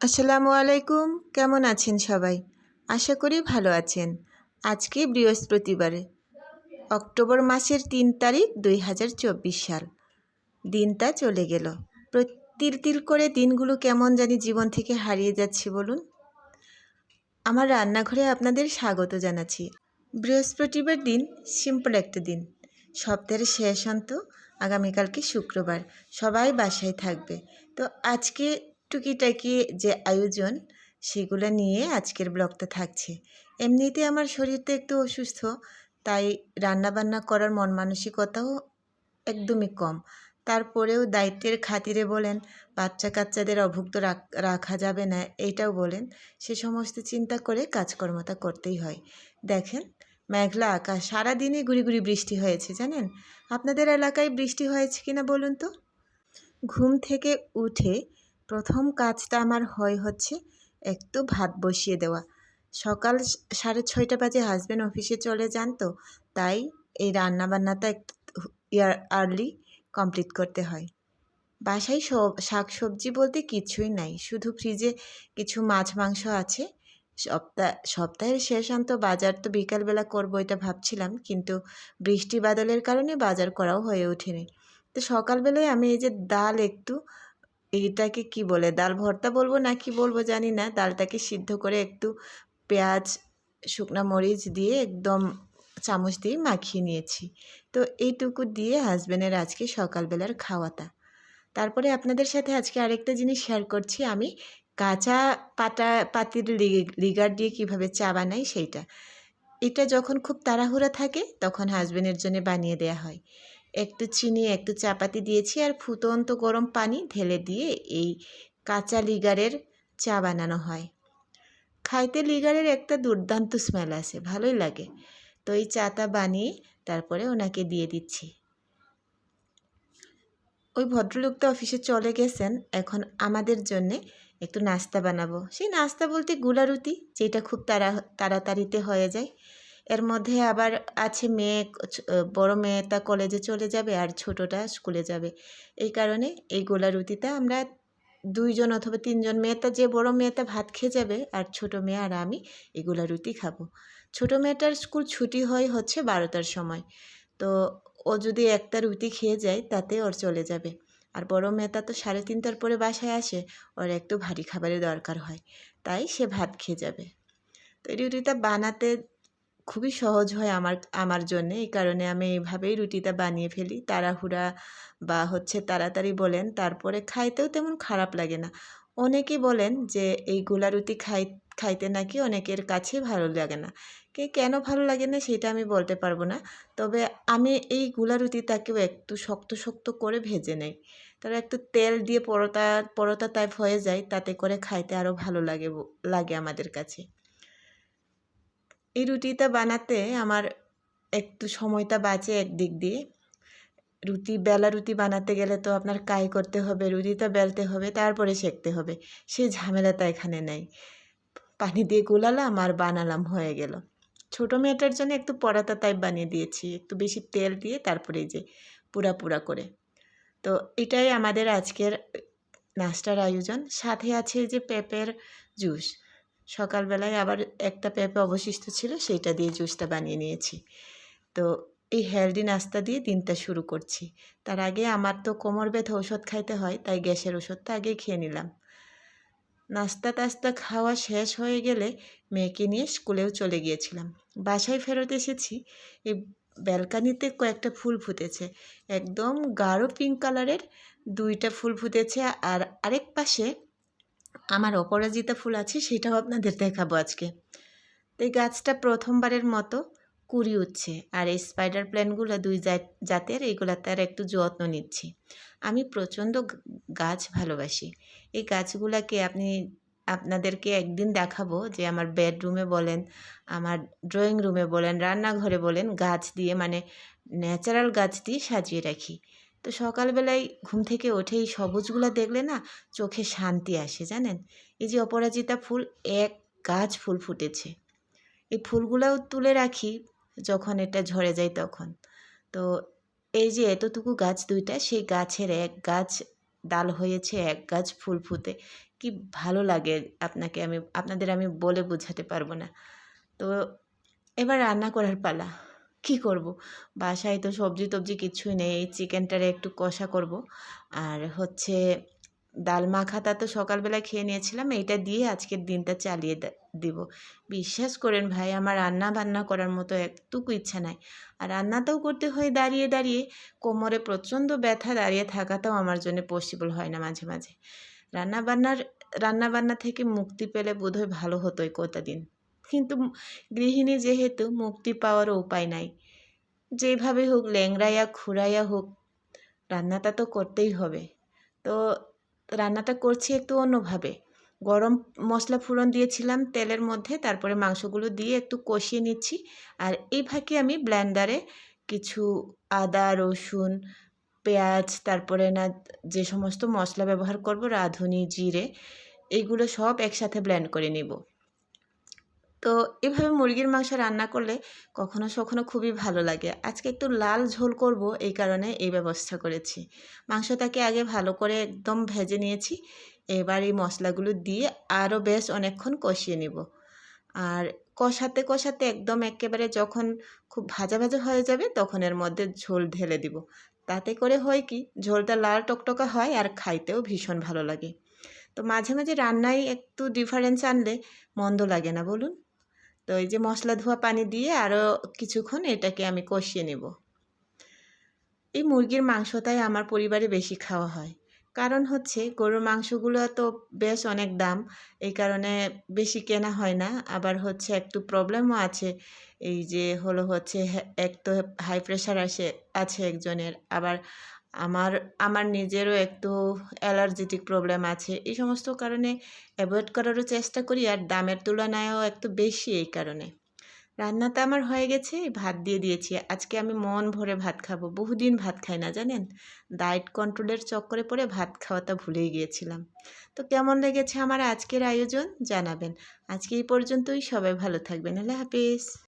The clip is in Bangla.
আসসালামু আলাইকুম, কেমন আছেন সবাই? আশা করি ভালো আছেন। আজকে বৃহস্পতিবারে, অক্টোবর মাসের তিন তারিখ দুই হাজার চব্বিশ সাল। দিনটা চলে গেল। তিল তিল করে দিনগুলো কেমন জানি জীবন থেকে হারিয়ে যাচ্ছে বলুন। আমার রান্নাঘরে আপনাদের স্বাগত জানাচ্ছি। বৃহস্পতিবার দিন, সিম্পল একটা দিন। সপ্তাহের শেষ অন্ত, আগামীকালকে শুক্রবার। সবাই বাসায় থাকবে। তো আজকে টুকিটাকি যে আয়োজন, সেগুলো নিয়ে আজকের ব্লগটা থাকছে। এমনিতে আমার শরীরটা একটু অসুস্থ, তাই রান্নাবান্না করার মন মানসিকতাও একদমই কম। তারপরেও দায়িত্বের খাতিরে বলেন বাচ্চা কাচ্চাদের অভুক্ত রাখ- যাবে না, এইটাও বলেন, সে সমস্ত চিন্তা করে কাজকর্মটা করতেই হয়। দেখেন, মেঘলা আকাশ, সারাদিনই গুড়ি গুড়ি বৃষ্টি হয়েছে, জানেন? আপনাদের এলাকায় বৃষ্টি হয়েছে কিনা বলুন তো? ঘুম থেকে উঠে প্রথম কাজটা আমার হয় হচ্ছে একটু ভাত বসিয়ে দেওয়া। সকাল সাড়ে ছয়টা বাজে হাজব্যান্ড অফিসে চলে যান তো, তাই এই রান্না বান্নাটা একটু ইয়ার আর্লি কমপ্লিট করতে হয়। বাসায় সব শাক সবজি বলতে কিছুই নাই, শুধু ফ্রিজে কিছু মাছ মাংস আছে। সপ্তাহ সপ্তাহের শেষ শেষান্ত বাজার তো বিকালবেলা করব এটা ভাবছিলাম, কিন্তু বৃষ্টি বাদলের কারণে বাজার করাও হয়ে ওঠেনি। তো সকালবেলায় আমি এই যে ডাল একটু এইটাকে কি বলে? ডাল ভর্তা বলব না কি বলব জানি না। ডালটাকে সিদ্ধ করে একটু পেঁয়াজ, শুকনা মরিচ দিয়ে একদম চামচ দিয়ে মাখিয়ে নিয়েছি। তো এইটুকু দিয়ে হাজব্যান্ডের আজকে সকালবেলার খাওয়াটা। তারপরে আপনাদের সাথে আজকে আরেকটা জিনিস শেয়ার করছি আমি। কাঁচা পাতা পাতির লিগার দিয়ে কীভাবে চা বানাই সেইটা। এটা যখন খুব তাড়াহুড়া থাকে, তখন হাজব্যান্ডের জন্য বানিয়ে দেয়া হয়। একটু চিনি, একটু চাপাতি দিয়েছি আর ফুটন্ত গরম পানি ঢেলে দিয়ে এই কাঁচা লিগারের চা বানানো হয়। খাইতে লিগারের একটা দুর্দান্ত স্মেল আসে, ভালোই লাগে। তো এই চাটা বানিয়ে তারপরে ওনাকে দিয়ে দিচ্ছি। ওই ভদ্রলোক তো অফিসে চলে গেছেন, এখন আমাদের জন্যে একটু নাস্তা বানাবো। সেই নাস্তা বলতে গুলা রুটি যেটা খুব তাড়া তাড়াতাড়িতে হয়ে যায়। এর মধ্যে আবার আছে মেয়ে বড় মেয়েটা কলেজে চলে যাবে আর ছোটটা স্কুলে যাবে। এই কারণে এই গোলা রুটিটা আমরা দুইজন অথবা তিনজন মেয়েটা যে বড় মেয়েটা ভাত খেয়ে যাবে আর ছোট মেয়ে আর আমি এই এগুলা রুটি খাব। ছোট মেয়েটার স্কুল ছুটি হয় হচ্ছে বারোটার সময়। তো ও যদি একটা রুটি খেয়ে যায় তাতে ওর চলে যাবে। আর বড় মেয়েটা তো সাড়ে তিনটার পরে বাসায় আসে, ওর একটু ভারী খাবারের দরকার হয়। তাই সে ভাত খেয়ে যাবে। তো এই রুটিটা বানাতে খুবই সহজ হয় আমার আমার জন্যে। এই কারণে আমি এইভাবেই রুটিটা বানিয়ে ফেলি। তাড়াহুড়া বা হচ্ছে তাড়াতাড়ি বলেন, তারপরে খাইতেও তেমন খারাপ লাগে না। অনেকে বলেন যে, এই গোলা রুটি খাই, খাইতে নাকি অনেকের কাছে ভালো লাগে না। কে, কেন ভালো লাগে না সেটা আমি বলতে পারব না। তবে আমি এই গুলা রুটিটাকেও একটু শক্ত শক্ত করে ভেজে নেই। তার একটু তেল দিয়ে পরোটা পরোটা টাইপ হয়ে যায়, তাতে করে খাইতে আরও ভালো লাগে লাগে আমাদের কাছে। এই রুটিটা বানাতে আমার একটু সময়টা বাঁচে একদিক দিয়ে। রুটি, বেলা রুটি বানাতে গেলে তো আপনার কাই করতে হবে, রুটিটা বেলতে হবে, তারপরে সেঁকতে হবে। সেই ঝামেলাটা এখানে নেই। পানি দিয়ে গোলালাম আর বানালাম, হয়ে গেল। ছোটো মেয়েটার জন্য একটু পরাতা টাইপ বানিয়ে দিয়েছি। একটু বেশি তেল দিয়ে তারপরে যে পুরা পুরা করে। তো এটাই আমাদের আজকের নাস্তার আয়োজন। সাথে আছে যে পেঁপের জুস। সকালবেলায় আবার একটা পেঁপে অবশিষ্ট ছিল, সেইটা দিয়ে জুসটা বানিয়ে নিয়েছি। তো এই হেলদি নাস্তা দিয়ে দিনটা শুরু করছি। তার আগে আমার তো কোমর ব্যথা ওষুধ খাইতে হয়, তাই গ্যাসের ওষুধটা আগেই খেয়ে নিলাম। নাস্তা টাস্তা খাওয়া শেষ হয়ে গেলে মেয়েকে নিয়ে স্কুলেও চলে গিয়েছিলাম। বাসায় ফেরত এসেছি, এই ব্যালকানিতে কয়েকটা ফুল ফুটেছে। একদম গাঢ় পিঙ্ক কালারের দুইটা ফুল ফুটেছে, আর আরেক পাশে আমার অপরাজিতা ফুল আছে, সেটাও আপনাদের দেখাবো আজকে। তো এই গাছটা প্রথমবারের মতো কুড়ি উঠছে, আর এই স্পাইডার প্ল্যানগুলো দুই জাত- জাতের এইগুলা তার একটু যত্ন নিচ্ছি। আমি প্রচণ্ড গাছ ভালোবাসি। এই গাছগুলাকে আপনি, আপনাদেরকে একদিন দেখাবো যে আমার বেডরুমে বলেন, আমার ড্রয়িং রুমে বলেন, রান্নাঘরে বলেন, গাছ দিয়ে মানে ন্যাচারাল গাছ দিয়ে সাজিয়ে রাখি। তো সকালবেলায় ঘুম থেকে ওঠে এই সবুজগুলো দেখলে না চোখে শান্তি আসে, জানেন? এই যে অপরাজিতা ফুল, এক গাছ ফুল ফুটেছে। এই ফুলগুলোও তুলে রাখি যখন এটা ঝরে যায় তখন। তো এই যে এতটুকু গাছ দুইটা, সেই গাছের এক গাছ ডাল হয়েছে, এক গাছ ফুল ফুটে। কি ভালো লাগে আপনাকে আমি, আপনাদের আমি বলে বোঝাতে পারব না। তো এবার রান্না করার পালা। কি করব? বাসায় তো সবজি টবজি কিছুই নেই, এই চিকেনটারে একটু কষা করব। আর হচ্ছে ডাল মাখাটা তো সকালবেলা খেয়ে নিয়েছিলাম, এইটা দিয়ে আজকের দিনটা চালিয়ে দিব। বিশ্বাস করেন ভাই, আমার রান্না বান্না করার মতো একটুকু ইচ্ছা নাই। আর রান্নাটাও করতে হয় দাঁড়িয়ে দাঁড়িয়ে, কোমরে প্রচণ্ড ব্যথা, দাঁড়িয়ে থাকাটাও আমার জন্য পসিবল হয় না মাঝে মাঝে। রান্না বান্নার রান্না বান্না থেকে মুক্তি পেলে বোধহয় ভালো হতোই কটা দিন। গৃহিণী যেহেতু মুক্তি পাওয়ার উপায় নাই, যেভাবে হোক ল্যাংড়াইয়া খুঁড়াইয়া হোক, রান্নাটা তো করতেই হবে। তো রান্নাটা করছি একটু অন্যভাবে। গরম মশলা ফোড়ন দিয়েছিলাম তেলের মধ্যে, তারপরে মাংসগুলো দিয়ে একটু কষিয়ে নিচ্ছি। আর এই ফাঁকে আমি ব্লেন্ডারে কিছু আদা, রসুন, পেঁয়াজ, তারপরে না যে সমস্ত মশলা ব্যবহার করব, রাঁধুনি, জিরে এইগুলো সব একসাথে ব্লেন্ড করে নিব। তো এভাবে মুরগির মাংস রান্না করলে কখনো সখনো খুবই ভালো লাগে। আজকে একটু লাল ঝোল করব এই কারণে এই ব্যবস্থা করেছি। মাংসটাকে আগে ভালো করে একদম ভেজে নিয়েছি। এবার এই মশলাগুলো দিয়ে আরও বেশ অনেকক্ষণ কষিয়ে নিব। আর কষাতে কষাতে একদম একেবারে যখন খুব ভাজা ভাজা হয়ে যাবে তখন এর মধ্যে ঝোল ঢেলে দিব। তাতে করে হয় কি ঝোলটা লাল টকটকা হয় আর খাইতেও ভীষণ ভালো লাগে। তো মাঝে মাঝে রান্নায় একটু ডিফারেন্স আনলে মন্দ লাগে না, বলুন? তো এই যে মশলা ধোয়া পানি দিয়ে আরও কিছুক্ষণ এটাকে আমি কষিয়ে নেব। এই মুরগির মাংসটাই আমার পরিবারে বেশি খাওয়া হয়। কারণ হচ্ছে গরুর মাংসগুলো তো বেশ অনেক দাম, এই কারণে বেশি কেনা হয় না। আবার হচ্ছে একটু প্রবলেমও আছে, এই যে হলো হচ্ছে এক তো হাই প্রেশার আসে, আছে একজনের। আবার আমার আমার নিজেরও একটু অ্যালার্জেটিক প্রবলেম আছে। এই সমস্ত কারণে অ্যাভয়েড করারও চেষ্টা করি আর দামের তুলনায়ও একটু বেশি এই কারণে। রান্নাটা আমার হয়ে গেছে, ভাত দিয়ে দিয়েছি। আজকে আমি মন ভরে ভাত খাব। বহুদিন ভাত খাই না, জানেন? ডায়েট কন্ট্রোলের চক্করে পড়ে ভাত খাওয়াটা ভুলেই গিয়েছিলাম। তো কেমন লেগেছে আমার আজকের আয়োজন জানাবেন। আজকে এই পর্যন্তই। সবাই ভালো থাকবেন। আল্লাহ হাফিজ।